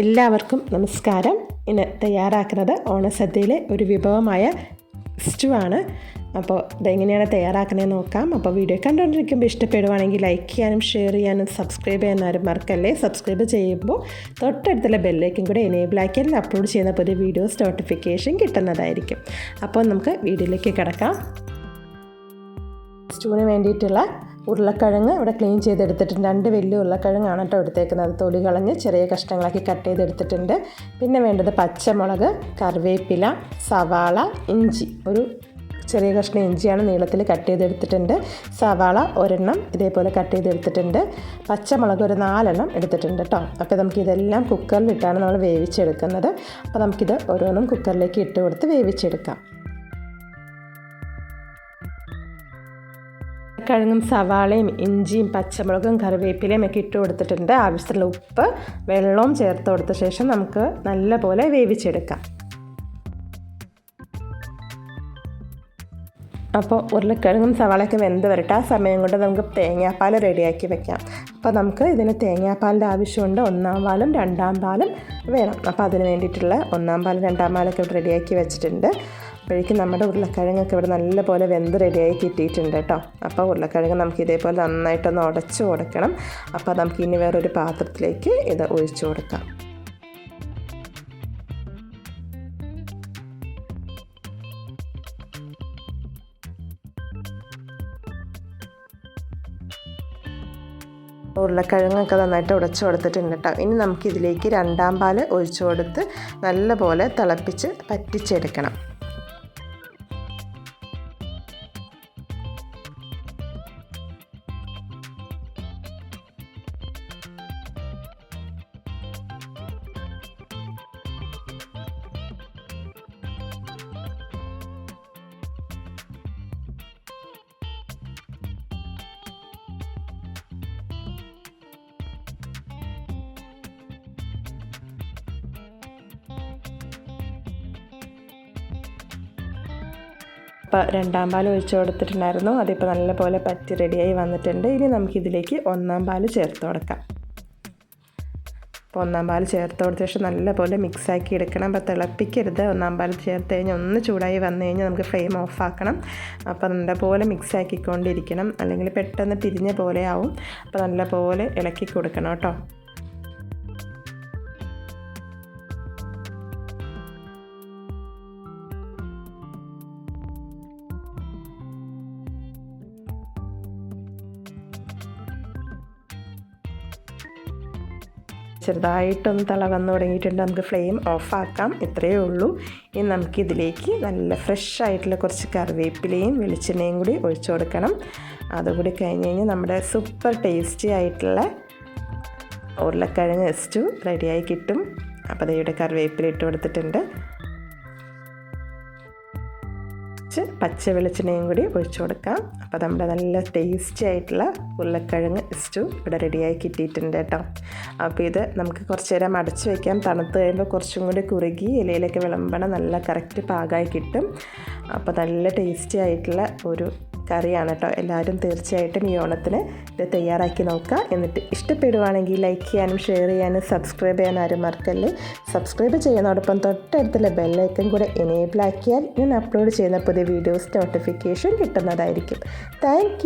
എല്ലാവർക്കും നമസ്കാരം. ഇന്ന് തയ്യാറാക്കുന്നത് ഓണസദ്യയിലെ ഒരു വിഭവമായ സ്റ്റു ആണ്. അപ്പോൾ ഇതെങ്ങനെയാണ് തയ്യാറാക്കുന്നത് നോക്കാം. അപ്പോൾ വീഡിയോ കണ്ടുകൊണ്ടിരിക്കുമ്പോൾ ഇഷ്ടപ്പെടുവാണെങ്കിൽ ലൈക്ക് ചെയ്യാനും ഷെയർ ചെയ്യാനും സബ്സ്ക്രൈബ് ചെയ്യാനും മറക്കല്ലേ? സബ്സ്ക്രൈബ് ചെയ്യുമ്പോൾ തൊട്ടടുത്തുള്ള ബെല്ലേക്കും കൂടെ എനേബിൾ ആക്കിയാൽ അപ്ലോഡ് ചെയ്യുന്ന പുതിയ വീഡിയോസ് നോട്ടിഫിക്കേഷൻ കിട്ടുന്നതായിരിക്കും. അപ്പോൾ നമുക്ക് വീഡിയോയിലേക്ക് കിടക്കാം. സ്റ്റൂവിന് വേണ്ടിയിട്ടുള്ള ഉരുളക്കിഴങ്ങ് ഇവിടെ ക്ലീൻ ചെയ്തെടുത്തിട്ടുണ്ട്. രണ്ട് വലിയ ഉരുളക്കിഴങ്ങാണ് കേട്ടോ എടുത്തേക്കുന്നത്. തൊലി കളഞ്ഞ് ചെറിയ കഷ്ണങ്ങളാക്കി കട്ട് ചെയ്തെടുത്തിട്ടുണ്ട്. പിന്നെ വേണ്ടത് പച്ചമുളക് കറിവേപ്പില സവാള ഇഞ്ചി. ഒരു ചെറിയ കഷ്ണം ഇഞ്ചിയാണ് നീളത്തിൽ കട്ട് ചെയ്തെടുത്തിട്ടുണ്ട്. സവാള ഒരെണ്ണം ഇതേപോലെ കട്ട് ചെയ്തെടുത്തിട്ടുണ്ട്. പച്ചമുളക് ഒരു നാലെണ്ണം എടുത്തിട്ടുണ്ട് കേട്ടോ അപ്പോൾ നമുക്ക് ഇതെല്ലാം കുക്കറിലിട്ടാണ് നമ്മൾ വേവിച്ചെടുക്കുന്നത്. അപ്പോൾ നമുക്കിത് ഓരോന്നും കുക്കറിലേക്ക് ഇട്ട് കൊടുത്ത് വേവിച്ചെടുക്കാം. കിഴങ്ങും സവാളയും ഇഞ്ചിയും പച്ചമുളകും കറിവേപ്പിലയും ഒക്കെ ഇട്ട് കൊടുത്തിട്ടുണ്ട്. ആവശ്യത്തിലുള്ള ഉപ്പ് വെള്ളവും ചേർത്ത് കൊടുത്ത ശേഷം നമുക്ക് നല്ലപോലെ വേവിച്ചെടുക്കാം. അപ്പോൾ ഉരുളക്കിഴങ്ങും സവാളയൊക്കെ വെന്ത് വരട്ടെ. ആ സമയം കൊണ്ട് നമുക്ക് തേങ്ങാപ്പാൽ റെഡിയാക്കി വെക്കാം. അപ്പോൾ നമുക്ക് ഇതിന് തേങ്ങാപ്പാലിന്റെ ആവശ്യമുണ്ട്. ഒന്നാം പാലും രണ്ടാം പാലും വേണം. അപ്പോൾ അതിന് വേണ്ടിയിട്ടുള്ള ഒന്നാം പാലും രണ്ടാം പാലൊക്കെ റെഡിയാക്കി വെച്ചിട്ടുണ്ട്. അപ്പോഴേക്കും നമ്മുടെ ഉരുളക്കിഴങ്ങൊക്കെ ഇവിടെ നല്ലപോലെ വെന്ത് റെഡിയായി കിട്ടിയിട്ടുണ്ട് കേട്ടോ. അപ്പോൾ ഉരുളക്കിഴങ്ങ് നമുക്ക് ഇതേപോലെ നന്നായിട്ടൊന്ന് ഉടച്ചു കൊടുക്കണം. അപ്പോൾ നമുക്ക് ഇനി വേറൊരു പാത്രത്തിലേക്ക് ഇത് ഒഴിച്ചു കൊടുക്കാം. ഉരുളക്കിഴങ്ങൊക്കെ നന്നായിട്ട് ഉടച്ചു കൊടുത്തിട്ടുണ്ട് കേട്ടോ. ഇനി നമുക്കിതിലേക്ക് രണ്ടാം പാൽ ഒഴിച്ചു കൊടുത്ത് നല്ലപോലെ തിളപ്പിച്ച് പറ്റിച്ചെടുക്കണം ഇപ്പോൾ രണ്ടാം പാൽ ഒഴിച്ചു കൊടുത്തിട്ടുണ്ടായിരുന്നു. അതിപ്പോൾ നല്ലപോലെ പറ്റി റെഡിയായി വന്നിട്ടുണ്ട്. ഇനി നമുക്കിതിലേക്ക് ഒന്നാം പാൽ ചേർത്ത് കൊടുക്കാം. അപ്പോൾ ഒന്നാം പാൽ ചേർത്ത് കൊടുത്ത ശേഷം നല്ലപോലെ മിക്സാക്കി എടുക്കണം. അപ്പോൾ തിളപ്പിക്കരുത്. ഒന്നാം പാൽ ചേർത്ത് കഴിഞ്ഞാൽ ഒന്ന് ചൂടായി വന്നു കഴിഞ്ഞാൽ നമുക്ക് ഫ്ലെയിം ഓഫാക്കണം. അപ്പോൾ നല്ലപോലെ മിക്സ് ആക്കിക്കൊണ്ടിരിക്കണം അല്ലെങ്കിൽ പെട്ടെന്ന് തിരിഞ്ഞ പോലെ ആവും. അപ്പോൾ നല്ലപോലെ ഇളക്കി കൊടുക്കണം കേട്ടോ. ചെറുതായിട്ടൊന്ന് തള വന്നു തുടങ്ങിയിട്ടുണ്ട്. നമുക്ക് ഫ്ലെയിം ഓഫാക്കാം ഇത്രയേ ഉള്ളൂ. ഇനി നമുക്കിതിലേക്ക് നല്ല ഫ്രഷ് ആയിട്ടുള്ള കുറച്ച് കറിവേപ്പിലയും വെളിച്ചെണ്ണയും കൂടി ഒഴിച്ചു കൊടുക്കണം. അതുകൂടി കഴിഞ്ഞ് കഴിഞ്ഞാൽ നമ്മുടെ സൂപ്പർ ടേസ്റ്റി ആയിട്ടുള്ള ഉരുളക്കിഴങ്ങ് സ്റ്റു റെഡിയായി കിട്ടും. അപ്പോൾ അതയുടെ കറിവേപ്പില ഇട്ട് കൊടുത്തിട്ടുണ്ട്. കുറച്ച് പച്ച വെളിച്ചെണ്ണയും കൂടി ഒഴിച്ചു കൊടുക്കാം. അപ്പോൾ നമ്മുടെ നല്ല ടേസ്റ്റി ആയിട്ടുള്ള ഉരുളക്കിഴങ്ങ് സ്റ്റു ഇവിടെ റെഡിയായി കിട്ടിയിട്ടുണ്ട് കേട്ടോ. അപ്പോൾ ഇത് നമുക്ക് കുറച്ച് നേരം അടച്ചു വയ്ക്കാം തണുത്ത് കഴിയുമ്പോൾ കുറച്ചും കൂടി കുറുകി ഇലയിലൊക്കെ വിളമ്പണം നല്ല കറക്റ്റ് പാകമായി കിട്ടും. അപ്പോൾ നല്ല ടേസ്റ്റി ആയിട്ടുള്ള ഒരു കറിയാണ് കേട്ടോ. എല്ലാവരും തീർച്ചയായിട്ടും ഈ ഓണത്തിന് ഇത് തയ്യാറാക്കി നോക്കുക. എന്നിട്ട് ഇഷ്ടപ്പെടുവാണെങ്കിൽ ലൈക്ക് ചെയ്യാനും ഷെയർ ചെയ്യാനും സബ്സ്ക്രൈബ് ചെയ്യാൻ ആരും മറക്കല്ലേ? സബ്സ്ക്രൈബ് ചെയ്യുന്നതോടൊപ്പം തൊട്ടടുത്തുള്ള ബെല്ലൈക്കൻ കൂടെ എനേബിൾ ആക്കിയാൽ ഞാൻ അപ്ലോഡ് ചെയ്യുന്ന പുതിയ വീഡിയോസ് നോട്ടിഫിക്കേഷൻ കിട്ടുന്നതായിരിക്കും. താങ്ക്